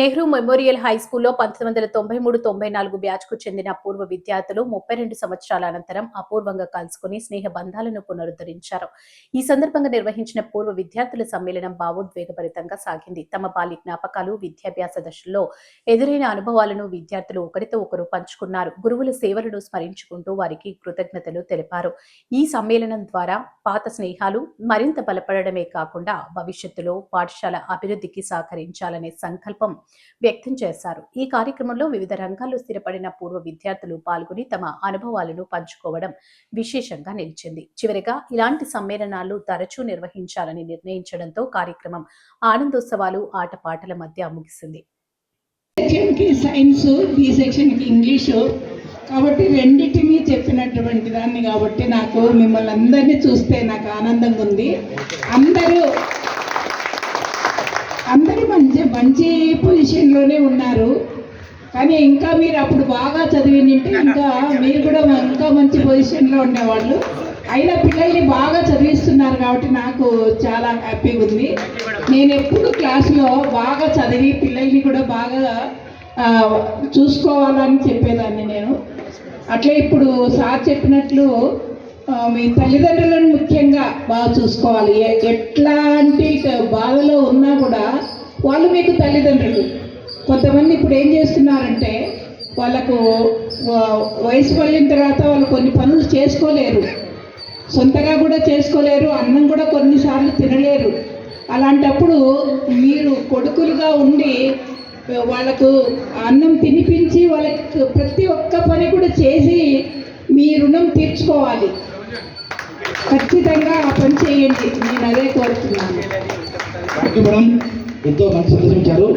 Nehru memorial high స్కూల్లో పంతొమ్మిది వందల తొంభై మూడు తొంభై నాలుగు బ్యాచ్కు చెందిన పూర్వ విద్యార్థులు ముప్పై రెండు సంవత్సరాల అనంతరం అపూర్వంగా కలుసుకుని స్నేహ బంధాలను పునరుద్ధరించారు. ఈ సందర్భంగా నిర్వహించిన పూర్వ విద్యార్థుల సమ్మేళనం భావోద్వేగభరితంగా సాగింది. తమ బాల్య జ్ఞాపకాలు విద్యాభ్యాస దశల్లో ఎదురైన అనుభవాలను విద్యార్థులు ఒకరితో ఒకరు పంచుకున్నారు. గురువుల సేవలను స్మరించుకుంటూ వారికి కృతజ్ఞతలు తెలిపారు. ఈ సమ్మేళనం ద్వారా పాత స్నేహాలు మరింత బలపడడమే కాకుండా భవిష్యత్తులో పాఠశాల అభివృద్ధికి సహకరించాలనే సంకల్పం వ్యక్తం చేశారు. ఈ కార్యక్రమంలో వివిధ రంగాల్లో స్థిరపడిన పూర్వ విద్యార్థులు పాల్గొని తమ అనుభవాలను పంచుకోవడం విశేషంగా నిలిచింది. చివరిగా ఇలాంటి సమ్మేళనాలు తరచూ నిర్వహించాలని నిర్ణయించడంతో కార్యక్రమం ఆనందోత్సవాలు ఆటపాటల మధ్య ముగిసింది. సెక్షన్కి సైన్స్ బి సెక్షన్కి ఇంగ్లీషు కాబట్టి రెండింటిని చెప్పినటువంటి దాన్ని కాబట్టి నాకు మిమ్మల్ని అందరినీ చూస్తే నాకు ఆనందంగా ఉంది. అందరూ అందరూ మంచి మంచి పొజిషన్లోనే ఉన్నారు. కానీ ఇంకా మీరు అప్పుడు బాగా చదివినింటే ఇంకా మీరు కూడా ఇంకా మంచి పొజిషన్లో ఉండేవాళ్ళు. అయినా పిల్లల్ని బాగా చదివిస్తున్నారు కాబట్టి నాకు చాలా హ్యాపీగా ఉంది. నేను ఎప్పుడు క్లాస్లో బాగా చదివి పిల్లల్ని కూడా బాగా చూసుకోవాలని చెప్పేదాన్ని నేను. అట్లే ఇప్పుడు సార్ చెప్పినట్లు మీ తల్లిదండ్రులను ముఖ్యంగా బాగా చూసుకోవాలి. ఎట్లాంటి బాధలో ఉన్న వాళ్ళు మీకు తల్లిదండ్రులు. కొంతమంది ఇప్పుడు ఏం చేస్తున్నారంటే వాళ్ళకు వయసు పడిన తర్వాత వాళ్ళు కొన్ని పనులు చేసుకోలేరు. సొంతగా కూడా చేసుకోలేరు అన్నం కూడా కొన్నిసార్లు తినలేరు. అలాంటప్పుడు మీరు కొడుకులుగా ఉండి వాళ్ళకు అన్నం తినిపించి వాళ్ళకి ప్రతి ఒక్క పని కూడా చేసి మీ రుణం తీర్చుకోవాలి. ఖచ్చితంగా ఆ పని చేయండి. నేను అదే కోరుతున్నాను. itu maksudnya carut